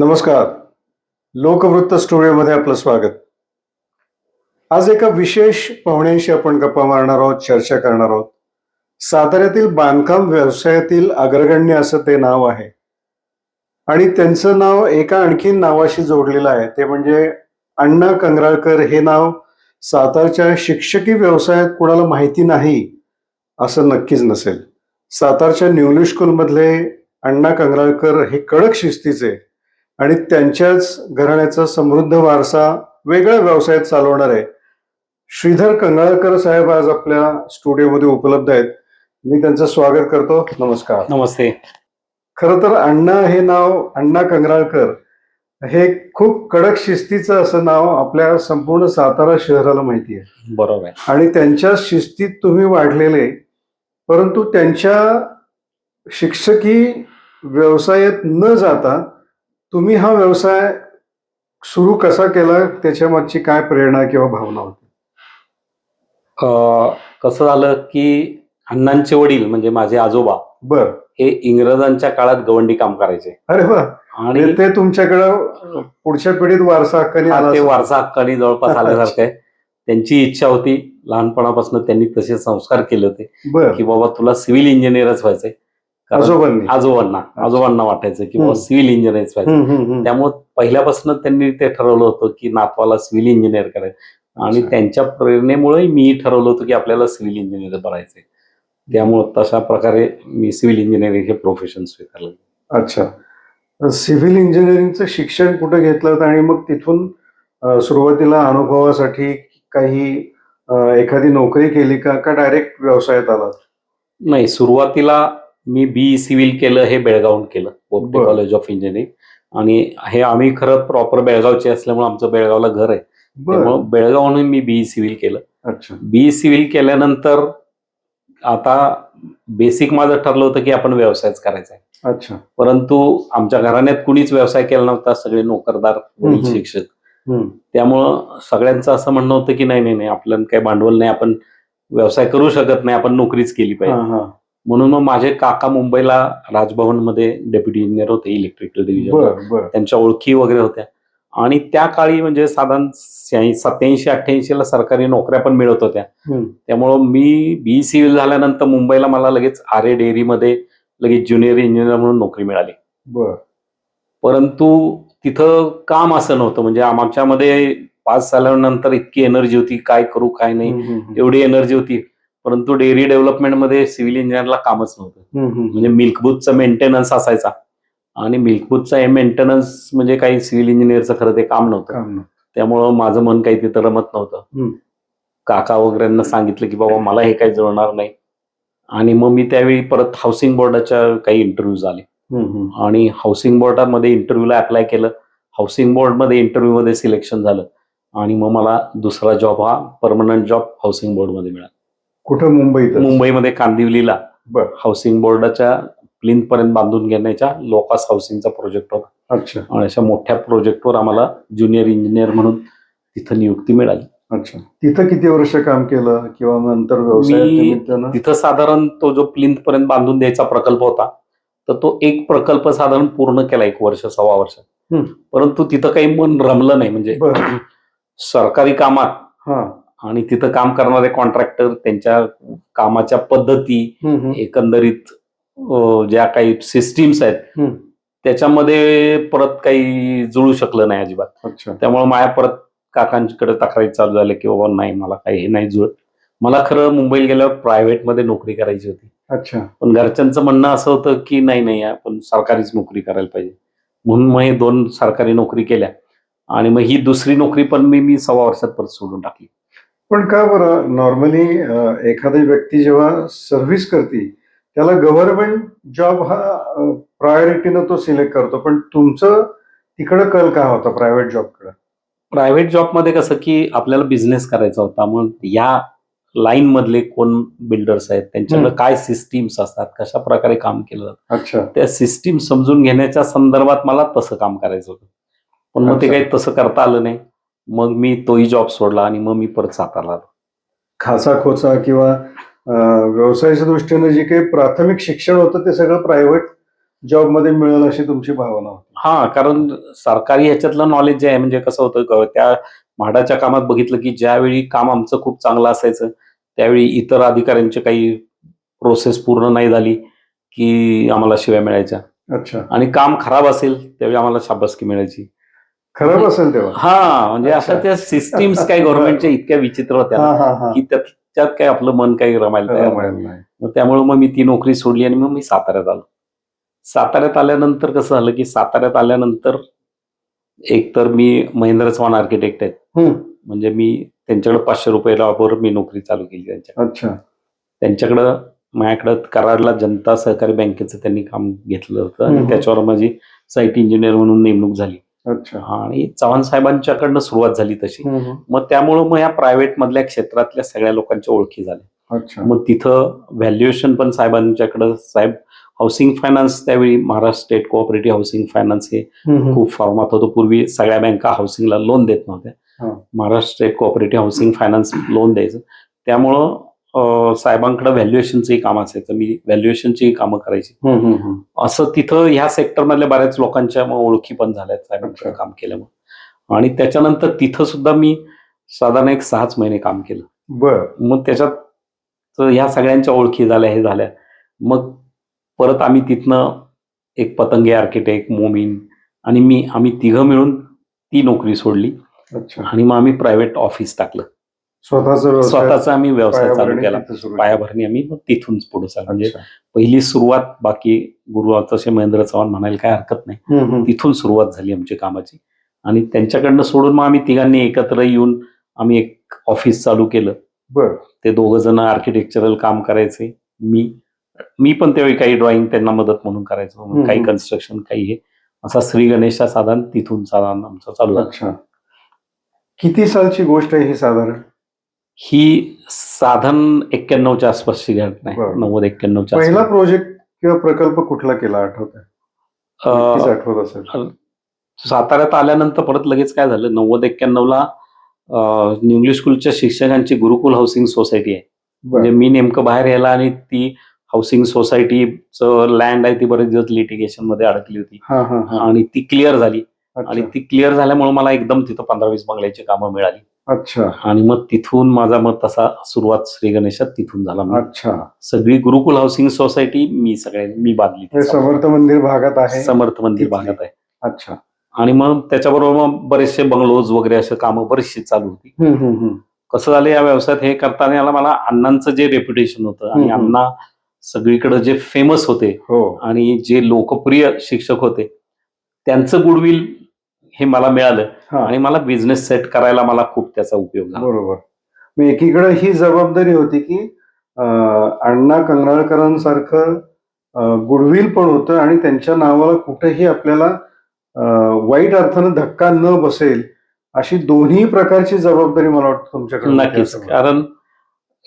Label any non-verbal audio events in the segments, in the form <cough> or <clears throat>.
नमस्कार. लोकवृत्त स्टुडिओमध्ये आपलं स्वागत. आज एका विशेष पाहुण्यांशी आपण गप्पा मारणार आहोत चर्चा करणार आहोत. साताऱ्यातील बांधकाम व्यवसायातील अग्रगण्य असं ते नाव आहे. आणि त्यांचं नाव एका आणखीन नावाशी जोडलेलं आहे. ते म्हणजे अण्णा कंगराळकर. हे नाव सातारच्या शिक्षकी व्यवसायात कुणाला माहिती नाही असं नक्कीच नसेल. सातारच्या न्यूली स्कूलमधले अण्णा कंगराळकर हे कडक शिस्तीचे आणि त्यांच्याच घराण्याचा समृद्ध वारसा वेगळ्या व्यवसायात चालवणार आहे. श्रीधर कंगाळकर साहेब आज आपल्या स्टुडिओमध्ये उपलब्ध आहेत. मी त्यांचं स्वागत करतो. नमस्कार. नमस्ते. खरं तर अण्णा हे नाव अण्णा कंगराळकर हे खूप कडक शिस्तीचं असं नाव आपल्या संपूर्ण सातारा शहराला माहिती आहे. बरोबर आहे. आणि त्यांच्या शिस्तीत तुम्ही वाढलेले परंतु त्यांच्या शिक्षकी व्यवसायात न जाता तुम्ही हा व्यवसाय सुरू कसा केला? त्याच्या मागची काय प्रेरणा किंवा भावना होती? कसं झालं की अण्णांचे वडील म्हणजे माझे आजोबा बर. हे इंग्रजांच्या काळात गवंडी काम करायचे. अरे वा. आणि आणि ते तुमच्याकडं पुढच्या पिढीत वारसा हक्काने ते. वारसा हक्काने जवळपास <laughs> आल्यासारखं आहे. त्यांची इच्छा होती लहानपणापासून त्यांनी तसे संस्कार केले होते बर. की बाबा तुला सिव्हिल इंजिनियरच व्हायचंय. आजोबांनी. आजोबांना आजोबांना वाटायचं की बाबा. सिव्हिल व्हायचं हम्म, हम्म. त्यामुळे पहिल्यापासून त्यांनी ते ठरवलं होतं की नातवाला सिव्हिल इंजिनियर करायचं. आणि. त्यांच्या प्रेरणेमुळे मी ठरवलं होतं की आपल्याला सिव्हिल इंजिनियर बनायचंय. त्यामुळे तशा प्रकारे मी सिव्हिल इंजिनिअरिंग हे प्रोफेशन स्वीकारलं. अच्छा. सिव्हिल इंजिनिअरिंगचं शिक्षण कुठं घेतलं होतं आणि मग तिथून सुरुवातीला अनुभवासाठी काही एखादी नोकरी केली का? का डायरेक्ट व्यवसायात आला नाही सुरुवातीला मी बी सिव्हिल केलं हे बेळगावहून केलं पोपटे. कॉलेज ऑफ इंजिनिअरिंग आणि हे आम्ही खरं प्रॉपर बेळगावचे असल्यामुळे आमचं बेळगावला घर आहे. त्यामुळे बेळगावहून मी बी सिव्हिल केलं. अच्छा. बी सिव्हिल केल्यानंतर आता बेसिक माझं ठरलं होतं की आपण व्यवसायच करायचा आहे. अच्छा. परंतु आमच्या घराण्यात कुणीच व्यवसाय केला नव्हता सगळे नोकरदार. शिक्षक. त्यामुळं सगळ्यांचं असं म्हणणं होतं की नाही नाही नाही आपल्याला काही भांडवल नाही आपण व्यवसाय करू शकत नाही आपण नोकरीच केली हा, पाहिजे. म्हणून मग माझे काका मुंबईला राजभवनमध्ये डेप्युटी इंजिनियर होते इलेक्ट्रिकल डिव्हिजन त्यांच्या ओळखी वगैरे होत्या. आणि त्या काळी म्हणजे साधारण सत्याऐंशी अठ्ठ्याऐंशी ला सरकारी नोकऱ्या पण मिळत होत्या. त्यामुळं मी बी सिव्हिल झाल्यानंतर मुंबईला मला लगेच आर डेअरीमध्ये लगेच ज्युनियर इंजिनियर म्हणून नोकरी मिळाली. परंतु तिथं काम असं नव्हतं. म्हणजे आमच्यामध्ये पास झाल्यानंतर इतकी एनर्जी होती काय करू काय नाही. एवढी एनर्जी होती. परंतु डेअरी डेव्हलपमेंटमध्ये सिव्हिल इंजिनियरला कामच नव्हतं. म्हणजे मिल्क बुथचा मेंटेनन्स असायचा. आणि मिल्क बुथचा मेंटेनन्स म्हणजे काही सिव्हिल इंजिनियरचं खरं ते काम नव्हतं. त्यामुळं माझं मन काही तिथं रमत नव्हतं. काका वगैरेंना सांगितलं की बाबा मला हे काही जुळणार नाही. आणि मग मी त्यावेळी परत हाऊसिंग बोर्डाच्या काही हम्म, हम्म. आणि हाऊसिंग बोर्डामध्ये इंटरव्ह्यूला अप्लाय केलं. हाऊसिंग बोर्डमध्ये इंटरव्ह्यूमध्ये सिलेक्शन झालं. आणि मग मला दुसरा जॉब हा परमनंट जॉब हाऊसिंग बोर्डमध्ये मिळाला. कुठं? मुंबईत मुंबईमध्ये कांदिवलीला. बर. हाऊसिंग बोर्डाच्या प्लिंथ पर्यंत बांधून घेण्याच्या लोकास हाऊसिंगचा प्रोजेक्ट होता. अच्छा. आणि अशा मोठ्या प्रोजेक्टवर आम्हाला ज्युनियर इंजिनियर म्हणून तिथं नियुक्ती मिळाली. अच्छा. तिथं किती वर्ष काम केलं? किंवा नंतर मी- तिथं साधारण तो जो प्लिंथ पर्यंत बांधून द्यायचा प्रकल्प होता तर तो एक प्रकल्प साधारण पूर्ण केला एक वर्ष सव्वा वर्ष. हम्म. परंतु तिथं काही मन रमलं नाही. म्हणजे बर. सरकारी कामात हा. आणि तिथं काम करणारे कॉन्ट्रॅक्टर त्यांच्या कामाच्या पद्धती. एकंदरीत ज्या काही सिस्टीम्स आहेत. त्याच्यामध्ये परत काही जुळू शकलं नाही अजिबात. त्यामुळे माझ्या परत काकांकडे तक्रारी चालू झाल्या की बाबा नाही मला काही हे नाही जुळत. मला खरं मुंबईला गेल्यावर प्रायव्हेटमध्ये नोकरी करायची होती. अच्छा. पण घरच्यांचं म्हणणं असं होतं की नाही नाही आपण सरकारीच नोकरी करायला पाहिजे. म्हणून मग हे दोन सरकारी नोकरी केल्या. आणि मग ही दुसरी नोकरी पण मी मी सव्वा वर्षात परत सोडून टाकली. पण का बरं? नॉर्मली एखादी व्यक्ती जेव्हा सर्व्हिस करते त्याला गव्हर्नमेंट जॉब हा प्रायोरिटीनं तो सिलेक्ट करतो. पण तुमचं तिकडं कल का होता प्रायव्हेट जॉबकडे प्रायव्हेट जॉबमध्ये कसं की आपल्याला बिझनेस करायचा होता. मग या लाईन मधले कोण बिल्डर्स आहेत? त्यांच्याकडे. काय सिस्टीम्स असतात? कशा प्रकारे काम केलं जातं? अच्छा. त्या सिस्टीम समजून घेण्याच्या संदर्भात मला तसं काम करायचं होतं. पण मग ते. काही तसं करता आलं नाही. मग मी तोही जॉब सोडला आणि मग मी परत सातारला आलो. खासा खोचा किंवा व्यवसायाच्या दृष्टीनं जे काही प्राथमिक शिक्षण होतं ते सगळं प्रायव्हेट जॉबमध्ये मिळेल अशी तुमची भावना होती. हा कारण सरकारी ह्याच्यातलं नॉलेज जे आहे म्हणजे कसं होतं त्या म्हाडाच्या कामात बघितलं की ज्यावेळी काम आमचं खूप चांगलं असायचं त्यावेळी इतर अधिकाऱ्यांची काही प्रोसेस पूर्ण नाही झाली की आम्हाला शिव्या मिळायच्या. अच्छा. आणि काम खराब असेल त्यावेळी आम्हाला शाबासकी मिळायची. खराब असेल तेव्हा हा म्हणजे. अशा त्या सिस्टीम्स काय गव्हर्नमेंटच्या इतक्या विचित्र होत्या की त्याच्यात काय आपलं मन काही रमायला तयार. नाही. त्यामुळे मग मी ती नोकरी सोडली आणि मग मी साताऱ्यात आलो साताऱ्यात आल्यानंतर कसं झालं की साताऱ्यात आल्यानंतर एक तर मी महेंद्र चव्हाण आर्किटेक्ट आहेत. म्हणजे मी त्यांच्याकडे पाचशे रुपयाला मी नोकरी चालू केली त्यांच्या अच्छा त्यांच्याकडं माझ्याकडं कराडला जनता सहकारी बँकेचं त्यांनी काम घेतलं होतं. आणि त्याच्यावर माझी साईट इंजिनियर म्हणून नेमणूक झाली अच्छा. आणि चव्हाण साहेबांच्याकडनं सुरुवात झाली तशी. मग त्यामुळं मग या प्रायव्हेट मधल्या क्षेत्रातल्या सगळ्या लोकांच्या ओळखी झाल्या. मग तिथं व्हॅल्युएशन पण साहेबांच्याकडं साहेब हाऊसिंग फायनान्स त्यावेळी Maharashtra state cooperative housing finance हे. खूप फॉर्मात होतं. पूर्वी सगळ्या बँका हाऊसिंगला लोन देत हा. नव्हत्या Maharashtra state cooperative housing finance loan द्यायचं. त्यामुळं साहेबांकडे व्हॅल्युएशनचंही काम असायचं. मी व्हॅल्युएशनचीही कामं करायची. असं तिथं ह्या सेक्टरमधल्या बऱ्याच लोकांच्या मग ओळखी पण झाल्यात साहेबांकडे. काम केल्यामुळे. आणि त्याच्यानंतर तिथं सुद्धा मी साधारण एक सहाच महिने काम केलं. बर. मग त्याच्यात ह्या सगळ्यांच्या ओळखी झाल्या हे झाल्या. मग परत आम्ही तिथनं एक पतंगे आर्किटेक्ट मोमीन आणि मी आम्ही तिघं मिळून ती नोकरी सोडली. अच्छा. आणि मग आम्ही प्रायव्हेट ऑफिस टाकलं. स्वतःच आम्ही व्यवसाय चालू केला. पायाभरणी आम्ही मग तिथून पुढे चालू. म्हणजे. पहिली सुरुवात बाकी गुरु तसे महेंद्र चव्हाण म्हणायला काय हरकत नाही. तिथून सुरुवात झाली आमची कामाची. आणि त्यांच्याकडनं सोडून मग आम्ही तिघांनी एकत्र येऊन आम्ही एक ऑफिस चालू केलं. ते दोघ जण आर्किटेक्चरल काम करायचे. मी मी पण त्यावेळी काही ड्रॉइंग त्यांना मदत म्हणून करायचो. काही कन्स्ट्रक्शन काही हे. असा श्री गणेशा साधारण तिथून साधारण आमचं चालू किती सालची गोष्ट आहे ही साधारण? ही साधन एक्क्याण्णवच्या आसपासची घटना आहे बरं. नव्वद एक्क्याण्णवच्या पहिला आसपास. प्रोजेक्ट किंवा प्रकल्प कुठला केला आठवत अं, आठवत असेल. साताऱ्यात आल्यानंतर परत लगेच काय झालं? नव्वद एक्क्याण्णवला इंग्लिश स्कूलच्या शिक्षकांची गुरुकुल हाऊसिंग सोसायटी आहे. बर. म्हणजे मी नेमकं बाहेर यायला आणि ती हाऊसिंग सोसायटीचं लँड आहे ती बरेच दिवस लिटिगेशनमध्ये अडकली होती. हा हा हा. आणि ती क्लिअर झाली. आणि अच्छा. ती क्लिअर झाल्यामुळे मला एकदम तिथं पंधरा वीस बंगल्याची कामं मिळाली. अच्छा. आणि मग तिथून माझा मग तसा सुरुवात श्री गणेशात तिथून झाला. मग अच्छा. सगळी गुरुकुल हाऊसिंग सोसायटी मी सगळे मी बांधली. हे समर्थ मंदिर भागात आहे. समर्थ मंदिर तिथली. भागात आहे. अच्छा. आणि मग त्याच्याबरोबर मग बरेचसे बंगलोज वगैरे असे कामं बरीचशी चालू होती. हम्म, हम्म, हम्म. कसं झालं या व्यवसायात हे करताना याला मला अण्णांचं जे रेप्युटेशन होतं आणि हम्म, हम्म. अण्णा सगळीकडे जे फेमस होते हो. आणि जे लोकप्रिय शिक्षक होते त्यांचं गुडविल हे मला मिळालं. हा. आणि मला बिझनेस सेट करायला मला खूप त्याचा उपयोग झाला. बरोबर. मग एकीकडे ही जबाबदारी होती की अं, अण्णा कंगराळकरांसारखं अं, गुडविल पण होतं आणि त्यांच्या नावाला कुठेही आपल्याला अं, वाईट अर्थानं धक्का न बसेल अशी दोन्ही प्रकारची जबाबदारी मला वाटतं तुमच्याकडे होती नक्कीच. असं कारण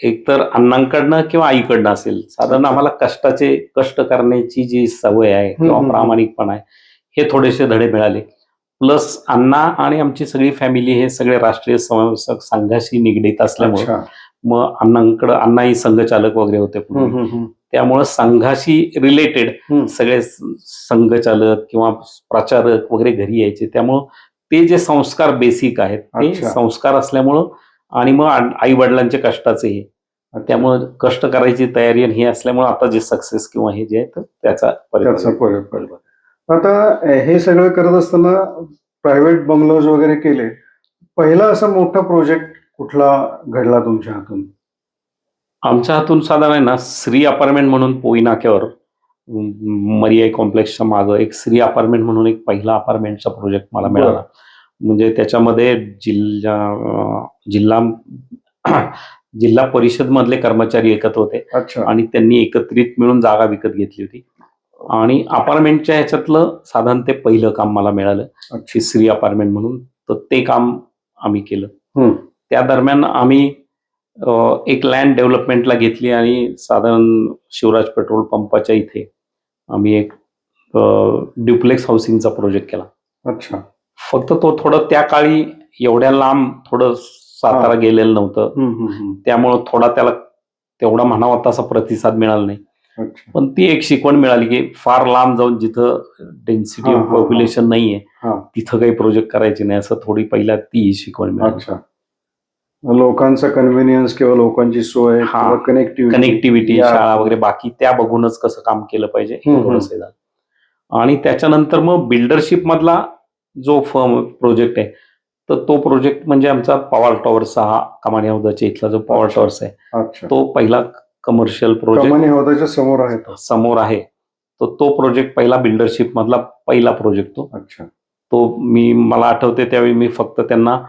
एकतर अण्णांकडनं किंवा आईकडनं असेल साधारण. आम्हाला कष्टाचे कष्ट करण्याची जी सवय आहे किंवा हम्म. प्रामाणिकपणा आहे हे थोडेसे धडे मिळाले. प्लस अण्णा आणि आमची सगळी फॅमिली हे सगळे राष्ट्रीय स्वयंसेवक संघाशी निगडीत असल्यामुळे मग अण्णांकडे अण्णाही संघचालक वगैरे होते. त्यामुळं संघाशी रिलेटेड. सगळे संघचालक किंवा प्रचारक वगैरे घरी यायचे त्यामुळं ते जे संस्कार बेसिक आहेत ते. संस्कार असल्यामुळं आणि मग आई वडिलांचे कष्टाचे हे. त्यामुळं कष्ट करायची तयारी हे असल्यामुळं आता जे सक्सेस किंवा हे जे आहे तर त्याचा परिणाम त्याचा परिणाम. आता हे सगळं करत असताना प्रायव्हेट बंगलोज वगैरे केले. पहिला असा मोठा प्रोजेक्ट कुठला घडला तुमच्या हातून? आमच्या हातून साधारण ना श्री अपार्टमेंट म्हणून पोई नाक्यावर मरियाई कॉम्प्लेक्सच्या मागं एक श्री अपार्टमेंट म्हणून एक पहिला अपार्टमेंटचा प्रोजेक्ट मला. मिळाला. म्हणजे त्याच्यामध्ये जिल्हा जिल्हा जिल्हा परिषद मधले कर्मचारी एकत्र होते. अच्छा. आणि त्यांनी एकत्रित मिळून जागा विकत घेतली होती. आणि अपार्टमेंटच्या ह्याच्यातलं साधारण ते पहिलं काम मला मिळालं श्री अपार्टमेंट म्हणून तर ते काम आम्ही केलं. त्या दरम्यान आम्ही एक लँड डेव्हलपमेंटला घेतली आणि साधारण शिवराज पेट्रोल पंपाच्या इथे आम्ही एक ड्युप्लेक्स हाऊसिंगचा प्रोजेक्ट केला अच्छा फक्त तो थोडं त्या काळी एवढ्या लांब थोडं सातारा. गेलेलं नव्हतं. त्यामुळं थोडा त्याला तेवढा म्हणावा तसा प्रतिसाद मिळाला नाही पण ती एक शिकवण मिळाली की फार लांब जाऊन जिथं डेन्सिटी ऑफ. पॉप्युलेशन नाहीये. तिथं काही प्रोजेक्ट करायचे नाही असं थोडी पहिला ती शिकवण मिळाली. लोकांचा कन्व्हिनियन्स किंवा लोकांची सोय कनेक्टिव्हिटी कनेक्टिव्हिटी शाळा वगैरे बाकी त्या बघूनच कसं काम केलं पाहिजे हे आणि त्याच्यानंतर मग बिल्डरशिप मधला जो फर्म प्रोजेक्ट आहे तर तो प्रोजेक्ट म्हणजे आमचा पॉवर टॉवर्स हा कमानी हौदाच्या इथला जो पॉवर. टॉवर्स आहे तो पहिला कमर्शियल प्रोजेक्ट समोर आहे तो. समोर आहे. तर तो प्रोजेक्ट पहिला बिल्डरशिप मधला पहिला प्रोजेक्ट तो. अच्छा. तो मी मला आठवते त्यावेळी मी फक्त त्यांना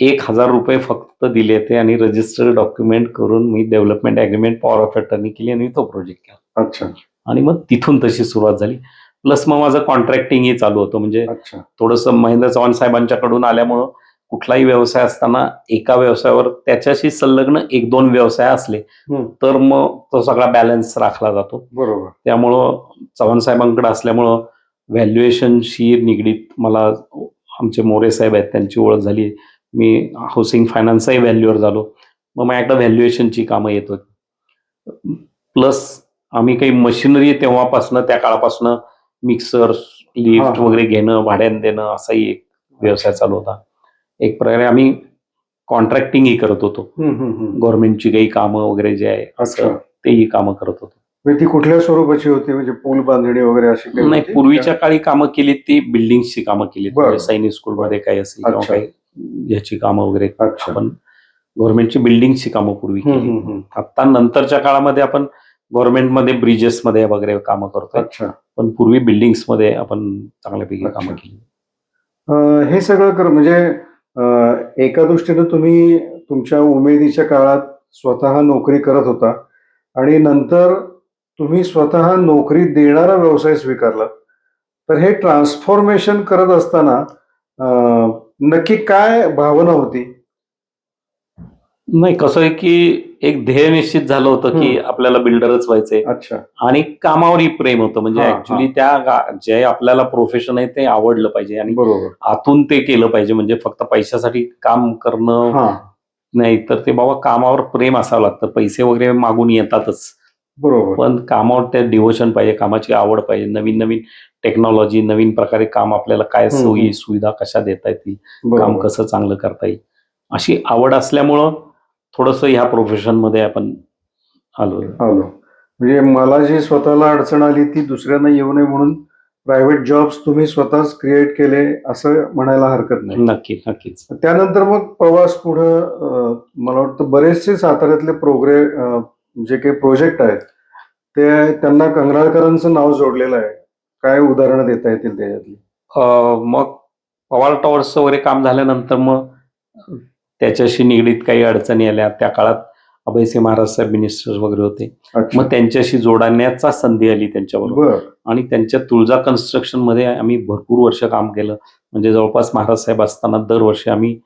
एक हजार रुपये फक्त दिले ते आणि रजिस्टर्ड डॉक्युमेंट करून मी development agreement power of attorney केली आणि तो प्रोजेक्ट केला. अच्छा. आणि मग तिथून तशी सुरुवात झाली. प्लस मग माझं कॉन्ट्रॅक्टिंगही चालू होतं. म्हणजे अच्छा. थोडंसं महेंद्र चव्हाण साहेबांच्याकडून आल्यामुळं कुठलाही व्यवसाय असताना एका व्यवसायावर त्याच्याशी संलग्न एक दोन व्यवसाय असले. तर मग तो सगळा बॅलन्स राखला जातो. बरोबर. त्यामुळं चव्हाण साहेबांकडे असल्यामुळं व्हॅल्युएशनशी निगडीत मला आमचे मोरे साहेब आहेत त्यांची ओळख झाली. मी हाऊसिंग फायनान्सही व्हॅल्युअर झालो. मग माझ्याकडे व्हॅल्युएशनची कामं येत होती. प्लस आम्ही काही मशिनरी तेव्हापासनं त्या काळापासनं मिक्सर लिफ्ट. वगैरे घेणं भाड्यानं देणं असाही एक व्यवसाय चालू होता. एक प्रकारे आम्ही कॉन्ट्रॅक्टिंगही करत होतो. गव्हर्नमेंटची काही कामं वगैरे जे आहे असं तेही कामं करत होतो म्हणजे ती कुठल्या स्वरूपाची होती म्हणजे पूल बांधणी वगैरे अशी नाही? पूर्वीच्या काळी कामं केली ती बिल्डिंगची कामं केली. म्हणजे सैनिक स्कूलमध्ये काही असेल किंवा. काही याची कामं वगैरे आपण गव्हर्नमेंटची बिल्डिंगची कामं पूर्वी केली. आता नंतरच्या काळामध्ये आपण गव्हर्नमेंटमध्ये ब्रिजेसमध्ये वगैरे कामं अच्छा पण पूर्वी बिल्डिंग्समध्ये आपण चांगल्यापैकी. कामं केली हे सगळं कर म्हणजे एका दृष्टीनं तुम्ही तुमच्या उमेदीच्या काळात स्वतः नोकरी करत होता आणि नंतर तुम्ही स्वतः नोकरी देणारा व्यवसाय स्वीकारला. तर हे ट्रान्सफॉर्मेशन करत असताना नक्की काय भावना होती? नाही कसं आहे की एक ध्येय निश्चित झालं होतं की. आपल्याला बिल्डरच व्हायचंय अच्छा. आणि कामावरही प्रेम होतं. म्हणजे. ऍक्च्युली त्या जे आपल्याला प्रोफेशन आहे ते आवडलं पाहिजे. आणि आतून ते केलं पाहिजे. म्हणजे फक्त पैशासाठी काम करणं नाही तर ते बाबा कामावर प्रेम असावं लागतं. पैसे वगैरे मागून येतातच. बरोबर. पण कामावर ते डिव्होशन पाहिजे कामाची आवड पाहिजे. नवीन नवीन टेक्नॉलॉजी नवीन प्रकारे काम आपल्याला काय सोयी. सुविधा कशा देता येतील? काम कसं चांगलं करता येईल? अशी आवड असल्यामुळं थोडंसं ह्या प्रोफेशनमध्ये आपण आलो. आलो. म्हणजे मला जी स्वतःला अडचण आली ती दुसऱ्यांना येऊ नये म्हणून प्रायव्हेट जॉब्स तुम्ही स्वतःच क्रिएट केले असं म्हणायला हरकत नाही. नक्की नक्कीच. त्यानंतर मग प्रवास पुढं मला वाटतं बरेचसे साताऱ्यातले प्रोग्रे जे काही प्रोजेक्ट आहेत ते त्यांना कंगराळकरांचं नाव जोडलेलं आहे. काय उदाहरणं देता येतील त्याच्यातली? अं, मग पवार टॉवर्स वगैरे काम झाल्यानंतर मग त्याच्याशी निगडीत काही अडचणी आल्या. त्या काळात अभयसिंह महाराज साहेब मिनिस्टर वगैरे होते. मग त्यांच्याशी जोडण्याचा संधी आली त्यांच्याबरोबर. बर. आणि त्यांच्या तुळजा कन्स्ट्रक्शनमध्ये आम्ही भरपूर वर्ष काम केलं. म्हणजे जवळपास महाराज साहेब असताना दरवर्षी आम्ही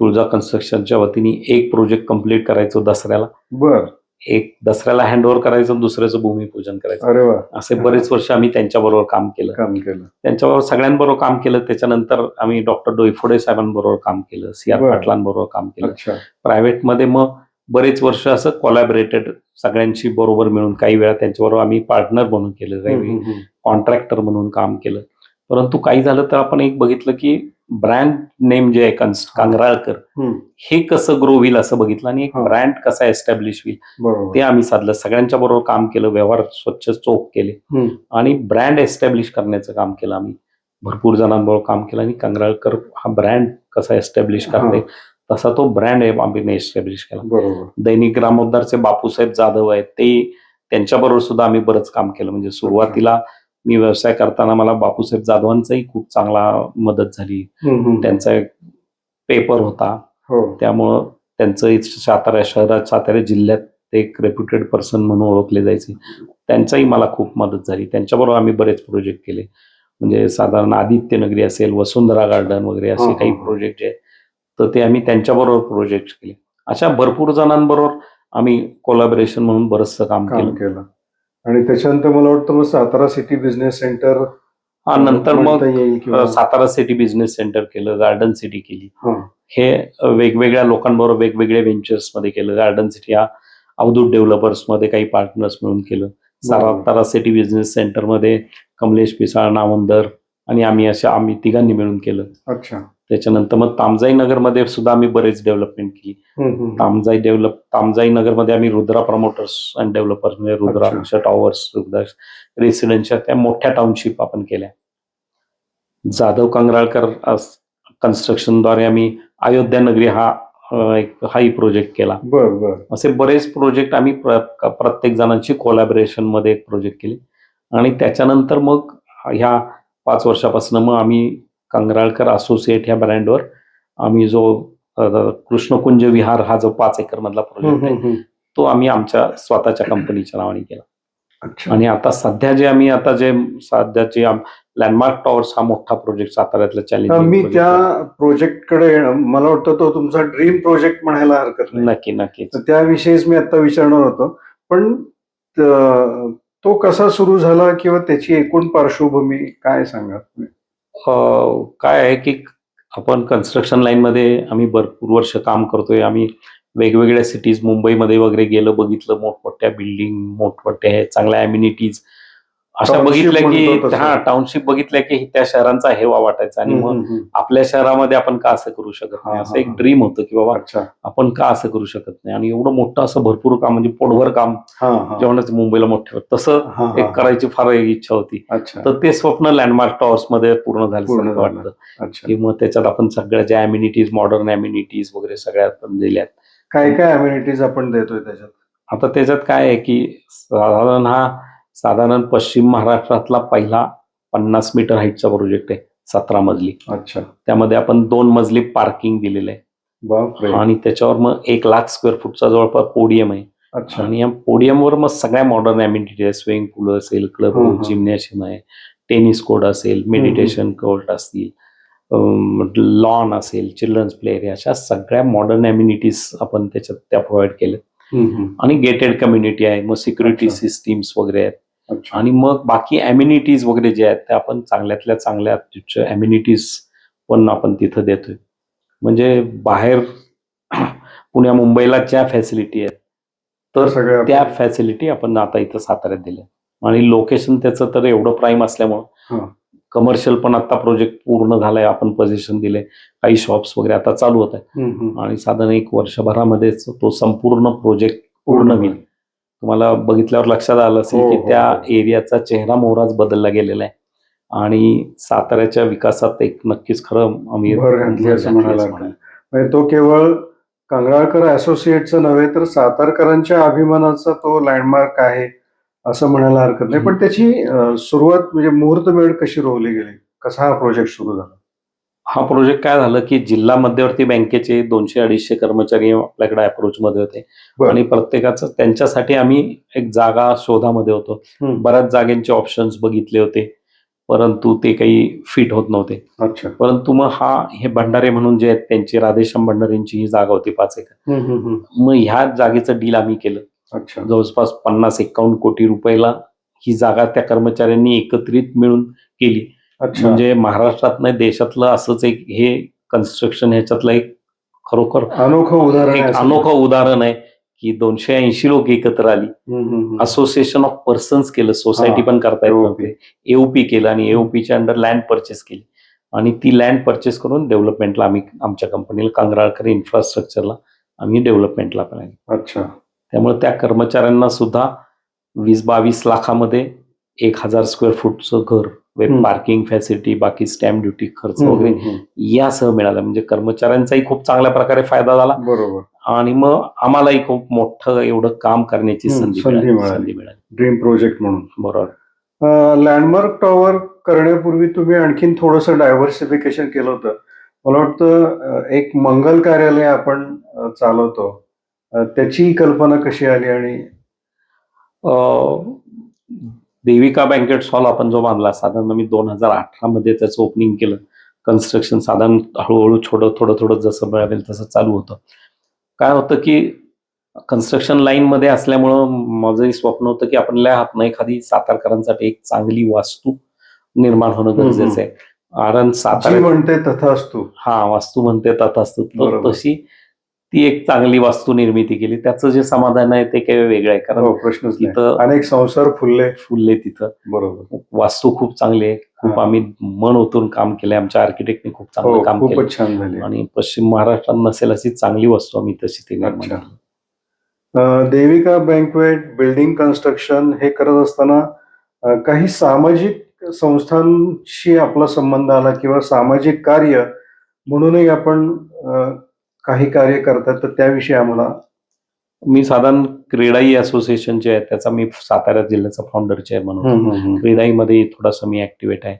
तुळजा कन्स्ट्रक्शनच्या वतीने एक प्रोजेक्ट कंप्लीट करायचो दसऱ्याला. बर. एक दसऱ्याला हँडओव्हर करायचं आणि दुसऱ्याचं भूमिपूजन करायचं. अरे वा. असे बरेच वर्ष आम्ही त्यांच्याबरोबर काम केलं. काम केलं. त्यांच्याबरोबर सगळ्यांबरोबर काम केलं. त्याच्यानंतर आम्ही डॉक्टर डोईफोडे साहेबांबरोबर काम केलं. सी आर बरं. पाटलांबरोबर काम केलं. प्रायव्हेटमध्ये मग बरेच वर्ष असं कोलॅबरेटेड सगळ्यांशी बरोबर मिळून काही वेळा त्यांच्याबरोबर आम्ही पार्टनर म्हणून केलं. काही. कॉन्ट्रॅक्टर म्हणून काम केलं. परंतु काही झालं तर आपण एक बघितलं की ब्रँड नेम जे आहे कांगराळकर. हे कसं ग्रो होईल असं बघितलं आणि एक. ब्रँड कसा एस्टॅब्लिश होईल ते आम्ही साधलं. सगळ्यांच्या बरोबर काम केलं व्यवहार स्वच्छ चोख केले. आणि ब्रँड एस्टॅब्लिश करण्याचं काम केलं आम्ही. भरपूर जणांबरोबर काम केलं आणि कांगराळकर हा ब्रँड कसा एस्टॅब्लिश करते तसा तो ब्रँड आम्ही एस्टॅब्लिश केला. दैनिक ग्रामोद्धारचे बापूसाहेब जाधव आहेत ते त्यांच्याबरोबर सुद्धा आम्ही बरंच काम केलं. म्हणजे सुरुवातीला मी व्यवसाय करताना मला बापूसाहेब जाधवांचाही खूप चांगला मदत झाली. त्यांचा एक पेपर होता. हो. त्यामुळं त्यांचं सातारा शहरात सातारा जिल्ह्यात ते एक रेप्युटेड पर्सन म्हणून ओळखले जायचे. त्यांचाही मला खूप मदत झाली. त्यांच्याबरोबर आम्ही बरेच प्रोजेक्ट केले. म्हणजे साधारण आदित्य नगरी असेल वसुंधरा गार्डन वगैरे असे हा, काही हा. प्रोजेक्ट जे आहेत. तर ते आम्ही त्यांच्याबरोबर प्रोजेक्ट केले. अशा भरपूर जणांबरोबर आम्ही कोलॅबरेशन म्हणून बरंचसं काम केलं. आणि त्याच्यानंतर मला वाटतं मग सातारा सिटी बिझनेस सेंटर हा नंतर मग सातारा सिटी बिझनेस सेंटर केलं गार्डन सिटी केली हा. वेगवेगळ्या लोकांबरोबर वेगवेगळ्या व्हेंचर्समध्ये केलं गार्डन सिटी हा अवधूत डेव्हलपर्समध्ये काही पार्टनर्स मिळून केलं सारा बरोबर. तारा सिटी बिझनेस सेंटरमध्ये कमलेश पिसाळ नावंदर आणि आम्ही अशा आम्ही तिघांनी मिळून केलं अच्छा त्याच्यानंतर मग तामजाई नगरमध्ये सुद्धा आम्ही बरेच डेव्हलपमेंट केली. तामजाई डेव्हलप तामजाई नगरमध्ये आम्ही रुद्रा प्रमोटर्स अँड डेव्हलपर्स म्हणजे रुद्राक्ष टॉवर्स रुद्रा रेसिडेन्शियल त्या मोठ्या टाउनशिप आपण केल्या. जाधव कंगराळकर कन्स्ट्रक्शनद्वारे आम्ही अयोध्या नगरी हा एक हाही प्रोजेक्ट केला. बर बर. असे बरेच प्रोजेक्ट आम्ही प्र- प्रत्येक जणांची कोलॅबरेशनमध्ये एक प्रोजेक्ट केले. आणि त्याच्यानंतर मग ह्या पाच वर्षापासून मग आम्ही कंगराळकर असोसिएट ह्या ब्रँडवर. आम्ही जो कृष्णकुंज विहार हा जो पाच एकर मधला प्रोजेक्ट आहे. तो आम्ही आमच्या स्वतःच्या कंपनीच्या नावाने केला. आणि आता सध्या जे आम्ही आता जे सध्याचे लँडमार्क टॉवर्स हा मोठा प्रोजेक्ट साताऱ्यातला अ, मी चॅलेंज त्या प्रोजेक्टकडे मला वाटतं तो तुमचा ड्रीम प्रोजेक्ट म्हणायला हरकत नाही. नक्की नक्कीच. तर त्याविषयीच मी आता विचारणार होतो. पण त- तो कसा सुरू झाला किंवा त्याची एकूण पार्श्वभूमी काय सांगा तुम्ही? काय आहे की आपण कन्स्ट्रक्शन लाईनमध्ये आम्ही भरपूर वर्ष काम करतोय. आम्ही वेगवेगळ्या सिटीज मुंबईमध्ये वगैरे गेलं बघितलं. मोठमोठ्या बिल्डिंग मोठमोठ्या चांगल्या अम्युनिटीज अशा बघितल्या की. हा टाउनशिप बघितल्या की त्या शहरांचा हेवा वाटायचा आणि मग. आपल्या शहरामध्ये आपण का असं करू शकत नाही? असं एक. ड्रीम होतं की बाबा आपण का असं करू शकत नाही? आणि एवढं मोठं असं भरपूर काम म्हणजे पोटभर काम जेवणाचं मुंबईला मोठं तसं एक. करायची फार इच्छा होती. तर ते स्वप्न लँडमार्क टॉवर्समध्ये पूर्ण झालं. वाटतं. की मग त्याच्यात आपण सगळ्या ज्या अम्युनिटीज मॉडर्न अम्युनिटीज वगैरे सगळ्या आपण दिल्यात. काय काय अम्युनिटीज आपण देतोय त्याच्यात? आता त्याच्यात काय आहे की साधारण हा साधारण पश्चिम महाराष्ट्रातला पहिला पन्नास मीटर हाईटचा प्रोजेक्ट आहे सतरा मजली. अच्छा. त्यामध्ये आपण दोन मजली पार्किंग दिलेलं आहे. आणि त्याच्यावर मग एक लाख स्क्वेअर फूटचा जवळपास पोडियम आहे. अच्छा. आणि या पोडियमवर मग सगळ्या मॉडर्न अम्युनिटी आहे स्विमिंग पूल असेल क्लब हं, हं. जिम्नॅशियम आहे. टेनिस कोर्ट असेल मेडिटेशन कोर्ट असतील. लॉन असेल चिल्ड्रन्स प्ले एरिया अशा सगळ्या मॉडर्न अम्युनिटीज आपण त्याच्यात त्या प्रोव्हाइड केल्या. आणि गेटेड कम्युनिटी आहे. मग सिक्युरिटी. सिस्टीम्स वगैरे आहेत. आणि मग बाकी अम्युनिटीज वगैरे जे आहेत त्या आपण चांगल्यातल्या चांगल्या अम्युनिटीज पण आपण तिथं देतोय. म्हणजे बाहेर <clears throat> पुण्या मुंबईला ज्या फॅसिलिटी आहेत तर सगळ्या त्या फॅसिलिटी आपण आता इथं साताऱ्यात दिल्या. आणि लोकेशन त्याचं तर एवढं प्राईम असल्यामुळं. कमर्शियल पण आता प्रोजेक्ट पूर्ण झालाय आपण पोझिशन दिले. काही शॉप्स वगैरे आता चालू होत आहे. आणि साधारण एक वर्षभरामध्येच तो संपूर्ण प्रोजेक्ट पूर्ण होईल. तुम्हाला बघितल्यावर लक्षात आलं असेल हो, की हो, त्या हो. एरियाचा चेहरा मोहराच बदलला गेलेला आहे. आणि साताऱ्याच्या विकासात एक नक्कीच खरं आम्ही असं म्हणायला. म्हणजे तो केवळ कंगराळकर असोसिएटचं नव्हे तर सातारकरांच्या अभिमानाचा तो लँडमार्क आहे असं म्हणायला हरकत नाही. पण त्याची सुरुवात म्हणजे मुहूर्तमेढ कशी रोवली गेली? कसा हा प्रोजेक्ट सुरू झाला? हा प्रोजेक्ट काय झालं की जिल्हा मध्यवर्ती बँकेचे दोनशे अडीचशे कर्मचारी आपल्याकडे अप्रोच मध्ये होते. आणि प्रत्येकाचं त्यांच्यासाठी आम्ही एक जागा शोधामध्ये होतो. बऱ्याच जागेंचे ऑप्शन्स बघितले होते. परंतु ते काही फिट होत नव्हते. अच्छा. परंतु मग हा हे भंडारे म्हणून जे आहेत त्यांची राधेश्याम भंडारेंची ही जागा होती पाच एकर. मग ह्या जागेचं डील आम्ही केलं. अच्छा. जवळपास पन्नास एकावन्न कोटी रुपयाला ही जागा त्या कर्मचाऱ्यांनी एकत्रित मिळून केली. म्हणजे महाराष्ट्रात नाही देशातलं असंच एक हे कन्स्ट्रक्शन ह्याच्यातलं एक खरोखर अनोखं उदाहरण. अनोखं उदाहरण आहे की दोनशे ऐंशी लोक एकत्र आली. असोसिएशन ऑफ पर्सन्स केलं सोसायटी पण करता येत एओपी केलं आणि एओपीच्या अंडर लँड परचेस केली. आणि ती लँड परचेस करून डेव्हलपमेंटला आम्ही आमच्या कंपनीला कांगराळकर इन्फ्रास्ट्रक्चरला आम्ही डेव्हलपमेंटला पण अच्छा. त्यामुळे त्या कर्मचाऱ्यांना सुद्धा वीस बावीस लाखामध्ये एक हजार स्क्वेअर फूटचं घर. पार्किंग फॅसिलिटी बाकी स्टॅम्प ड्युटी खर्च वगैरे. यासह मिळाला. म्हणजे कर्मचाऱ्यांचाही खूप चांगल्या प्रकारे फायदा झाला. बरोबर. आणि मग आम्हालाही खूप मोठं एवढं काम करण्याची संधी संधी मिळाली. ड्रीम प्रोजेक्ट म्हणून. बरोबर. लँडमार्क टॉवर करण्यापूर्वी तुम्ही आणखीन थोडंसं डायव्हर्सिफिकेशन केलं होतं. मला वाटतं एक मंगल कार्यालय आपण चालवतो. त्याची कल्पना कशी आली आणि देविका बँकेट हॉल आपण जो बांधला साधारण मी दोन हजार अठरा मध्ये त्याचं ओपनिंग केलं. कन्स्ट्रक्शन साधारण हळूहळू छोडं थोडं थोडं जसं मिळावेल तसं चालू होतं. काय होतं की कन्स्ट्रक्शन लाईन मध्ये असल्यामुळं माझंही स्वप्न होतं की आपल्या हातनं एखादी सातारकरांसाठी एक चांगली वास्तू निर्माण होणं गरजेचं आहे. कारण सातारा म्हणते तथाच तू हा वास्तू म्हणते तर बरोबर. तशी ती एक चांगली वास्तू निर्मिती केली. त्याचं जे समाधान आहे ते काही वेगळं आहे. कारण हो तिथं अनेक संसार फुलले. फुलले तिथं. बरोबर. वास्तू खूप चांगली आहे. खूप हा. आम्ही मन ओतून काम केलंय. आमच्या आर्किटेक्टने खूप हो चांगलं काम केलं खूपच छान झाली. आणि पश्चिम महाराष्ट्रात नसेल अशी चांगली वस्तू आम्ही तशी ते निर्माण देविका बँकवेट बिल्डिंग कन्स्ट्रक्शन हे करत असताना काही सामाजिक संस्थांशी आपला संबंध आला किंवा सामाजिक कार्य म्हणूनही आपण काही कार्य करतात तर त्याविषयी आम्हाला मी साधारण क्रीडाई असोसिएशन जे आहे त्याचा मी सातारा जिल्ह्याचा फाउंडर चेअरमन होतो क्रीडाईमध्ये थोडासा मी ऍक्टिव्हेट आहे.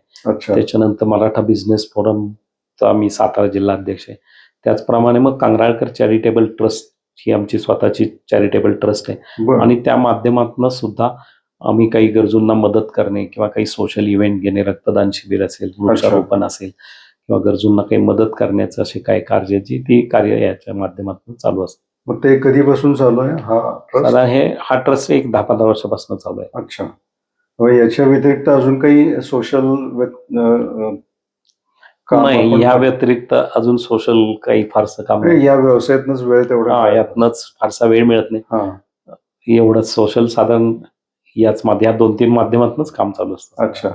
त्याच्यानंतर मराठा बिझनेस फोरमचा मी सातारा जिल्हा अध्यक्ष आहे. त्याचप्रमाणे मग कांगराळकर चॅरिटेबल ट्रस्ट ही आमची स्वतःची चॅरिटेबल ट्रस्ट आहे. आणि त्या माध्यमातून सुद्धा आम्ही काही गरजूंना मदत करणे किंवा काही सोशल इव्हेंट घेणे रक्तदान शिबिर असेल वृक्षारोपण असेल किंवा गरजूंना काही मदत करण्याचं असे काही कार्य जी ती कार्य याच्या माध्यमातून चालू असतात मग ते कधीपासून चालू आहे? हा ट्रस्ट साधारण हे हा ट्रस्ट एक दहा पंधरा वर्षापासून चालू आहे. अच्छा. मग याच्या व्यतिरिक्त अजून काही सोशल नाही या व्यतिरिक्त अजून सोशल काही फारसं काम नाही. या व्यवसायातनच वेळ तेवढा हा यातनच फारसा वेळ मिळत नाही. एवढं सोशल साधारण याच माध्य या दोन तीन माध्यमातूनच काम चालू असतं. अच्छा.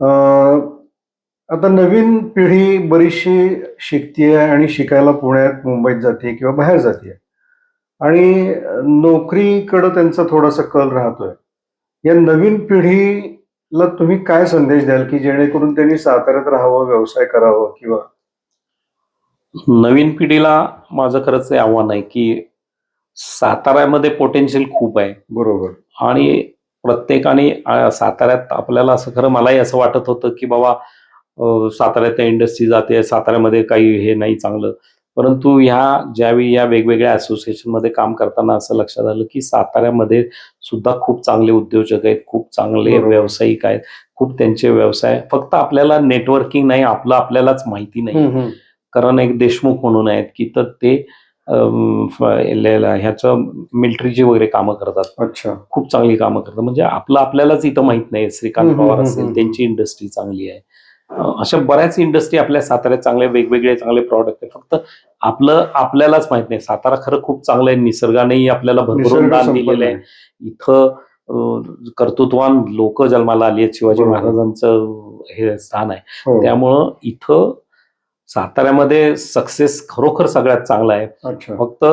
अं, आता नवीन पिढी बरीचशी शिकतीये आणि शिकायला पुण्यात मुंबईत जाते किंवा बाहेर जाते आणि नोकरीकडं त्यांचा थोडासा कल राहतोय. या नवीन पिढीला तुम्ही काय संदेश द्याल की जेणेकरून त्यांनी साताऱ्यात राहावं व्यवसाय करावं किंवा नवीन पिढीला माझं खरंच हे आव्हान आहे की साताऱ्यामध्ये पोटेन्शियल खूप आहे. बरोबर. आणि प्रत्येकाने साताऱ्यात आपल्याला असं खरं मलाही असं वाटत होतं की बाबा साताऱ्यात इंडस्ट्री जाते साताऱ्यामध्ये काही हे नाही चांगलं. परंतु ह्या ज्यावेळी या वेगवेगळ्या असोसिएशनमध्ये काम करताना असं लक्षात आलं की साताऱ्यामध्ये सुद्धा खूप चांगले उद्योजक आहेत खूप चांगले. व्यावसायिक आहेत खूप त्यांचे व्यवसाय फक्त आपल्याला नेटवर्किंग नाही आपलं आपल्यालाच माहिती नाही. कारण एक देशमुख म्हणून आहेत की तर ते ह्याचं मिलिटरीची वगैरे कामं करतात. अच्छा. खूप चांगली कामं करतात. म्हणजे आपलं आपल्यालाच इथं माहीत नाही. श्रीकांत पवार असेल. त्यांची इंडस्ट्री चांगली आहे. अशा बऱ्याच इंडस्ट्री आपल्या साताऱ्यात चांगले वेगवेगळे चांगले प्रॉडक्ट आहे फक्त आपलं आपल्यालाच माहीत नाही. सातारा खरं खूप चांगलं आहे. निसर्गानेही आपल्याला भरभरून दान दिलेलं आहे. इथं कर्तृत्वान लोक जन्माला आली आहेत. शिवाजी बरोबर. महाराजांचं हे स्थान आहे. हो. त्यामुळं इथं साताऱ्यामध्ये सक्सेस खरोखर सगळ्यात चांगला आहे. फक्त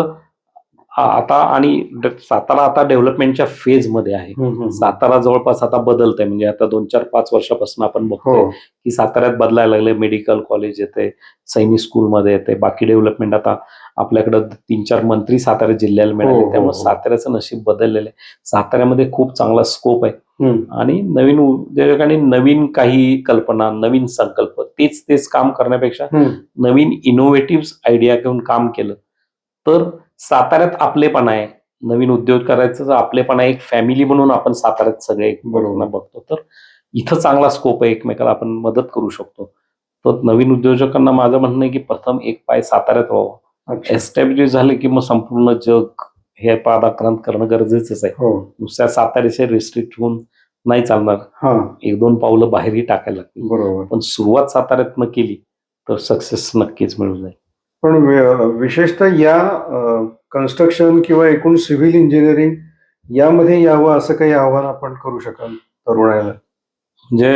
आता आणि सातारा आता डेव्हलपमेंटच्या फेजमध्ये आहे. सातारा जवळपास आता बदलत आहे म्हणजे आता दोन चार पाच वर्षापासून आपण बघतोय हो की साताऱ्यात बदलायला लागले मेडिकल कॉलेज येते सैनिक स्कूलमध्ये येते बाकी डेव्हलपमेंट आता आपल्याकडं तीन चार मंत्री सातारा जिल्ह्याला मिळाले हो, त्यामुळे हो. साताऱ्याचं नशीब बदललेलं आहे साताऱ्यामध्ये खूप चांगला स्कोप आहे. आणि नवीन उद्योजकांनी नवीन काही कल्पना नवीन संकल्प तेच तेच काम करण्यापेक्षा. नवीन इनोव्हेटिव्ह आयडिया घेऊन काम केलं तर साताऱ्यात आपलेपणा आहे. नवीन उद्योग करायचं तर आपलेपणा आहे. एक फॅमिली म्हणून आपण साताऱ्यात सगळे एकमेकांना बघतो. तर इथं चांगला स्कोप आहे. एकमेकाला आपण मदत करू शकतो. तर नवीन उद्योजकांना माझं म्हणणं आहे की प्रथम एक पाय साताऱ्यात व्हावं. एस्टॅब्लिश झाले की मग संपूर्ण जग हे पादाक्रांत करणं गरजेचंच आहे. हो. नुसत्या साताऱ्याचे रिस्ट्रिक्ट होऊन नाही चालणार. एक दोन पावलं बाहेरही टाकायला लागतील. बरोबर. पण सुरुवात साताऱ्यातनं केली तर सक्सेस नक्कीच मिळून जाईल. पण विशेषतः या कन्स्ट्रक्शन किंवा एकूण सिव्हिल इंजिनिअरिंग यामध्ये यावं असं काही आव्हान आपण करू शकाल तरुणाला म्हणजे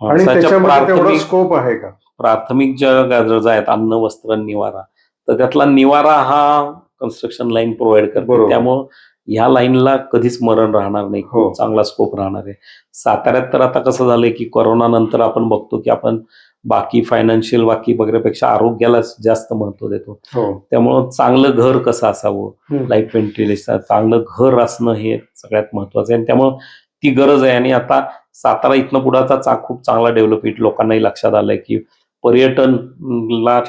आणि त्याच्यामध्ये तेवढा स्कोप आहे का? प्राथमिक ज्या गरजा आहेत अन्न वस्त्र निवारा तर त्यातला निवारा हा कन्स्ट्रक्शन लाईन प्रोव्हाइड करते. त्यामुळं ह्या लाईनला कधीच मरण राहणार नाही. हो. खूप चांगला स्कोप राहणार आहे. साताऱ्यात तर आता कसं झालंय की कोरोना नंतर आपण बघतो की आपण बाकी फायनान्शियल बाकी वगैरेपेक्षा आरोग्याला जास्त महत्त्व देतो. हो. त्यामुळं चांगलं घर कसं असावं? लाइट व्हेंटिलेशन चांगलं घर असणं हे सगळ्यात महत्वाचं आहे. आणि त्यामुळं ती गरज आहे. आणि आता सातारा इथनं पुढाचा चा खूप चांगला डेव्हलप होईल लोकांनाही लक्षात आलंय की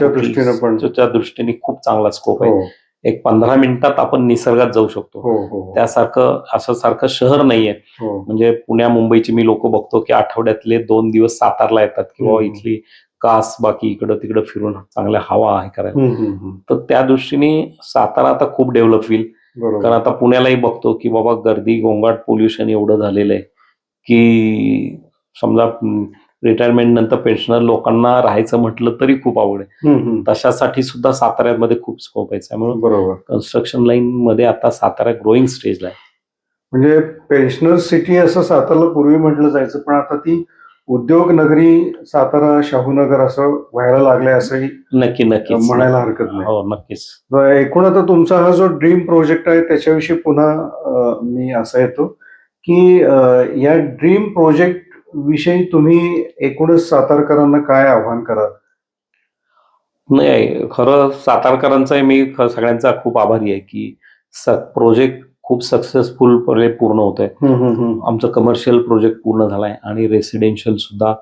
दृष्टीनं पण. च्या दृष्टीने खूप चांगला स्कोप आहे. हो. एक पंधरा मिनिटात आपण निसर्गात जाऊ शकतो. हो हो त्यासारखं असं सारखं शहर नाहीये. हो. म्हणजे पुण्या मुंबईची मी लोक बघतो की आठवड्यातले दोन दिवस सातारला येतात किंवा. इथली कास बाकी इकडं तिकडं फिरून चांगल्या हवा आहे करायला. तर त्या दृष्टीने सातारा आता खूप डेव्हलप होईल. कारण आता पुण्यालाही बघतो की बाबा गर्दी गोंगाट पोल्युशन एवढं झालेलं आहे की समजा रिटायरमेंट नंतर पेन्शनर लोकांना राहायचं म्हटलं तरी खूप आवड आहे. तशासाठी सुद्धा साताऱ्यामध्ये खूप स्कोप आहे. त्यामुळे बरोबर. कन्स्ट्रक्शन लाईन मध्ये आता सातारा ग्रोईंग स्टेजला आहे. म्हणजे पेन्शनर सिटी असं सातारला पूर्वी म्हटलं जायचं पण आता ती उद्योग नगरी सातारा शाहूनगर असं व्हायला लागलंय असंही नक्की नक्कीच. म्हणायला हरकत नाही. हो नक्कीच. एकूण आता तुमचा हा जो ड्रीम प्रोजेक्ट आहे त्याच्याविषयी पुन्हा मी असं येतो की या ड्रीम प्रोजेक्ट विषयी तुम्ही एकूणच सातारकरांना काय आव्हान कराल? नाही खरं सातारकरांचा मी सगळ्यांचा खूप आभारी आहे की प्रोजेक्ट खूप सक्सेसफुलपणे पूर्ण होत आहे आमचं कमर्शियल प्रोजेक्ट पूर्ण झालाय आणि रेसिडेन्शियल सुद्धा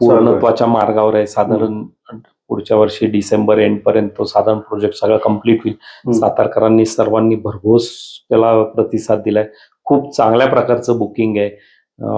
पूर्णत्वाच्या मार्गावर आहे. साधारण पुढच्या वर्षी डिसेंबर एंड पर्यंत तो साधारण प्रोजेक्ट सगळा कंप्लीट होईल. सातारकरांनी सर्वांनी भरघोस त्याला प्रतिसाद दिलाय. खूप चांगल्या प्रकारचं बुकिंग आहे.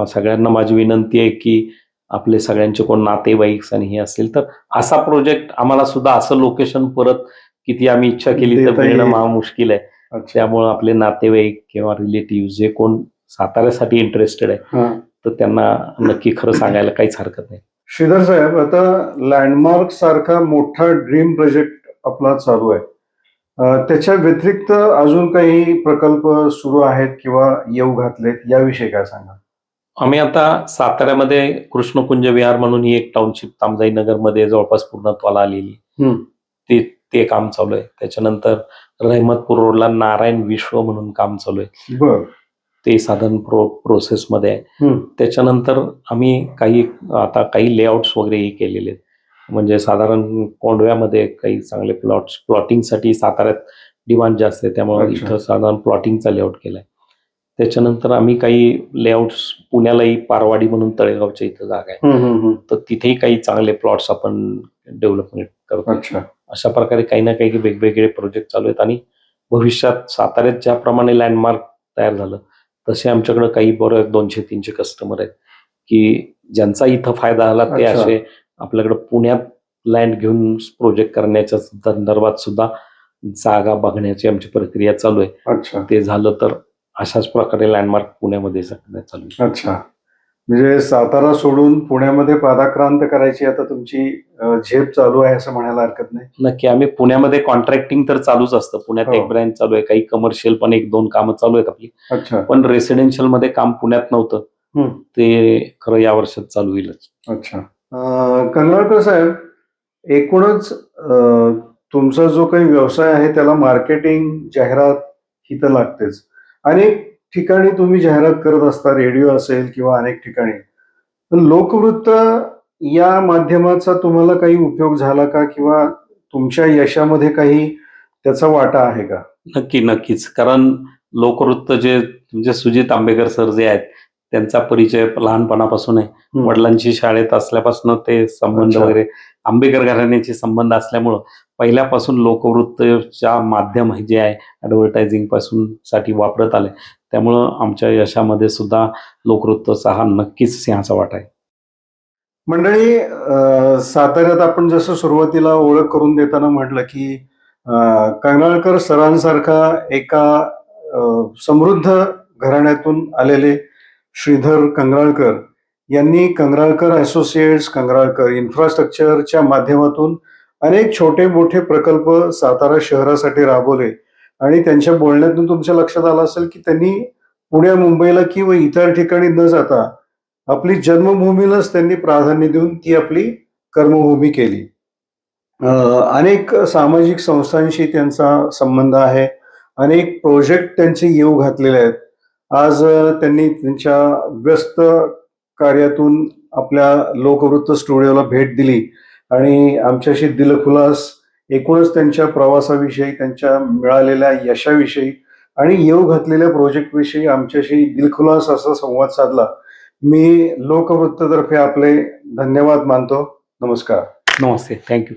सगळ्यांना माझी विनंती आहे की आपले सगळ्यांचे कोण नातेवाईक आणि हे असतील तर असा प्रोजेक्ट आम्हाला सुद्धा असं लोकेशन परत किती आम्ही इच्छा केली तर. मिळणं महा मुश्किल आहे. त्यामुळे आपले नातेवाईक किंवा रिलेटिव्ह जे कोण साताऱ्यासाठी इंटरेस्टेड आहे हा. तर त्यांना नक्की खरं सांगायला काहीच हरकत नाही. श्रीधर साहेब आता लँडमार्क सारखा मोठा ड्रीम प्रोजेक्ट आपला चालू आहे. त्याच्या व्यतिरिक्त अजून काही प्रकल्प सुरू आहेत किंवा येऊ घातलेत? याविषयी काय सांगा आम्ही आता साताऱ्यामध्ये कृष्णकुंज विहार म्हणून ही एक टाउनशिप तामजाई नगरमध्ये जवळपास पूर्णत्वाला आलेली. ते ते काम चालू आहे. त्याच्यानंतर रहमतपूर रोडला नारायण विश्व म्हणून काम चालू आहे. बर. ते साधारण प्रो प्रोसेसमध्ये आहे. त्याच्यानंतर आम्ही काही आता काही लेआउट्स वगैरेही केलेले आहेत. म्हणजे साधारण कोंडव्यामध्ये काही चांगले प्लॉट्स प्लॉटिंगसाठी साताऱ्यात डिमांड जास्त आहे. त्यामुळे. इथं साधारण प्लॉटिंगचा लेआउट केलाय. त्याच्यानंतर आम्ही काही लेआउट्स पुण्यालाही पारवाडी म्हणून तळेगावच्या इथं जागा आहे. तर तिथेही काही चांगले प्लॉट्स आपण डेव्हलपमेंट करतो अच्छा. अशा प्रकारे काही ना काही वेगवेगळे प्रोजेक्ट चालू आहेत आणि भविष्यात साताऱ्यात ज्याप्रमाणे लँडमार्क तयार झालं तसे आमच्याकडे काही बरं दोनशे तीनशे कस्टमर आहेत की ज्यांचा इथं फायदा झाला ते. असे आपल्याकडे पुण्यात लँड घेऊन प्रोजेक्ट करण्याच्या संदर्भात सुद्धा जागा बघण्याची आमची प्रक्रिया चालू आहे. अच्छा. ते झालं तर अशाच प्रकारे लँडमार्क पुण्यामध्ये चालू आहे. अच्छा. म्हणजे सातारा सोडून पुण्यामध्ये पादाक्रांत करायची आता तुमची झेप चालू आहे असं म्हणायला हरकत नाही? नक्की. आम्ही पुण्यामध्ये कॉन्ट्रॅक्टिंग तर चालूच असतं. पुण्यात हो. एक ब्रँच चालू आहे काही कमर्शियल पण एक दोन कामं चालू आहेत आपली. अच्छा. पण रेसिडेन्शियलमध्ये काम पुण्यात नव्हतं. ते खरं या वर्षात चालू होईलच. अच्छा. कंगळकर साहेब एकूणच तुमचा जो काही व्यवसाय आहे त्याला मार्केटिंग जाहिरात ही तर लागतेच. अनेक ठिकाणी तुम्ही जाहिरात करत असता रेडिओ असेल किंवा अनेक ठिकाणी. लोकवृत्त या माध्यमाचा तुम्हाला काही उपयोग झाला का? किंवा तुमच्या यशामध्ये काही त्याचा वाटा आहे का? नक्की नक्कीच. कारण लोकवृत्त जे म्हणजे सुजित आंबेकर सर जे आहेत त्यांचा परिचय लहानपणापासून आहे. वडिलांची शाळेत असल्यापासून ते संबंध. वगैरे आंबेकर घराण्याचे संबंध असल्यामुळं पहिल्यापासून लोकवृत्तच्या माध्यम हे जे आहे ॲडव्हर्टायझिंगपासून साठी वापरत आले. त्यामुळं आमच्या यशामध्ये सुद्धा लोकवृत्तचा हा नक्कीच सिंहाचा वाटा आहे. मंडळी साताऱ्यात आपण जसं सुरुवातीला ओळख करून देताना म्हटलं की अं, सरांसारखा एका समृद्ध घराण्यातून आलेले श्रीधर कंगराळकर यांनी कंगराळकर असोसिएट्स कंगराळकर इन्फ्रास्ट्रक्चरच्या माध्यमातून अनेक छोटे मोठे प्रकल्प सातारा शहरासाठी राबवले. आणि त्यांच्या बोलण्यातून तुमच्या लक्षात आलं असेल की त्यांनी पुण्या मुंबईला किंवा इतर ठिकाणी न जाता आपली जन्मभूमीलाच त्यांनी प्राधान्य देऊन ती आपली कर्मभूमी केली. अनेक सामाजिक संस्थांशी त्यांचा संबंध आहे. अनेक प्रोजेक्ट त्यांचे येऊ घातलेले आहेत. आज त्यांनी त्यांच्या व्यस्त कार्यातून आपल्या लोकवृत्त स्टुडिओला भेट दिली. आणि आमच्याशी दिलखुलास एकूणच त्यांच्या प्रवासाविषयी त्यांच्या मिळालेल्या यशाविषयी आणि येऊ घातलेल्या प्रोजेक्टविषयी आमच्याशी दिलखुलास असा संवाद साधला. मी लोकवृत्ततर्फे आपले धन्यवाद मानतो. नमस्कार. नमस्ते. थँक्यू